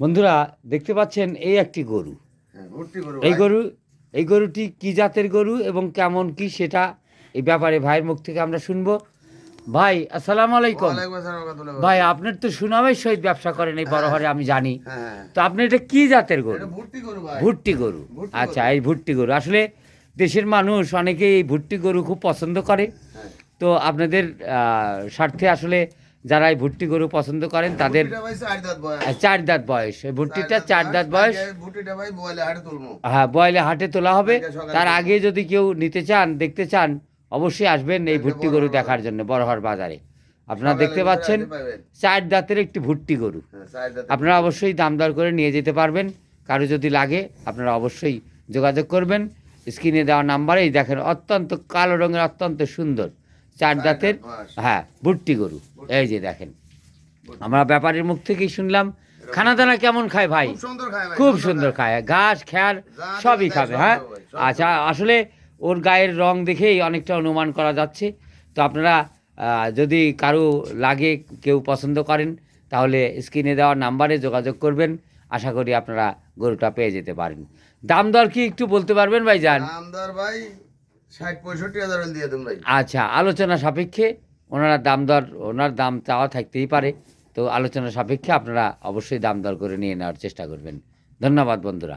বন্ধুরা দেখতে পাচ্ছেন এই একটি গরু। হ্যাঁ এই গরু এই গরুটি কি জাতের গরু এবং কেমন কি সেটা এই ব্যাপারে ভাইয়ের মুখ থেকে আমরা শুনব। ভাই আসসালাম আলাইকুম। ভাই। আপনার তো সুনামের সহিত ব্যবসা করেন এই বড় হারে আমি জানি। হ্যাঁ তো আপনি এটা কি জাতের গরু? ভুট্টি গরু আচ্ছা এই ভুট্টি গরু। আসলে দেশের মানুষ অনেকেই এই ভুট্টি গরু খুব পছন্দ করে। হ্যাঁ। তো আপনাদের স্বার্থে আসলে যারা এই ভুট্টি গরু পছন্দ করেন তাদের চার দাঁত বয়স। এই ভুট্টিটা চার দাঁত বয়স। হ্যাঁ বয়লে হাটে তোলা হবে। তার আগে যদি কেউ নিতে চান দেখতে চান অবশ্যই আসবেন এই ভুট্টি গরু দেখার জন্য বড়হর বাজারে। আপনারা দেখতে পাচ্ছেন চার দাঁতের একটি ভুট্টি গরু। হ্যাঁ, আপনারা অবশ্যই দাম দর করে নিয়ে যেতে পারবেন। কারও যদি লাগে আপনারা অবশ্যই যোগাযোগ করবেন। স্ক্রিনে দেওয়া নাম্বারেই দেখেন অত্যন্ত কালো রঙের অত্যন্ত সুন্দর চার দাঁতের হ্যাঁ ভুট্টি গরু। এই যে দেখেন আমরা ব্যাপারের মুখ থেকেই শুনলাম খানা দানা কেমন খায় ভাই? খুব সুন্দর খায় ঘাস খ্যার সবই খাবে হ্যাঁ? আচ্ছা আসলে ওর গায়ের রং দেখেই অনেকটা অনুমান করা যাচ্ছে। তো আপনারা যদি কারও লাগে কেউ পছন্দ করেন তাহলে স্ক্রিনে দেওয়া নাম্বারে যোগাযোগ করবেন। আশা করি আপনারা গরুটা পেয়ে যেতে পারেন। দাম দর কি একটু বলতে পারবেন ভাই যান আমদার ভাই ষাট পঁয়ষট্টি হাজার দিয়ে দেন ভাই। আচ্ছা আলোচনা সাপেক্ষে ওনারা দাম দর, ওনার দাম চাওয়া থাকতেই পারে। তো আলোচনা সাপেক্ষে আপনারা অবশ্যই দাম দর করে নিয়ে নেওয়ার চেষ্টা করবেন। ধন্যবাদ বন্ধুরা।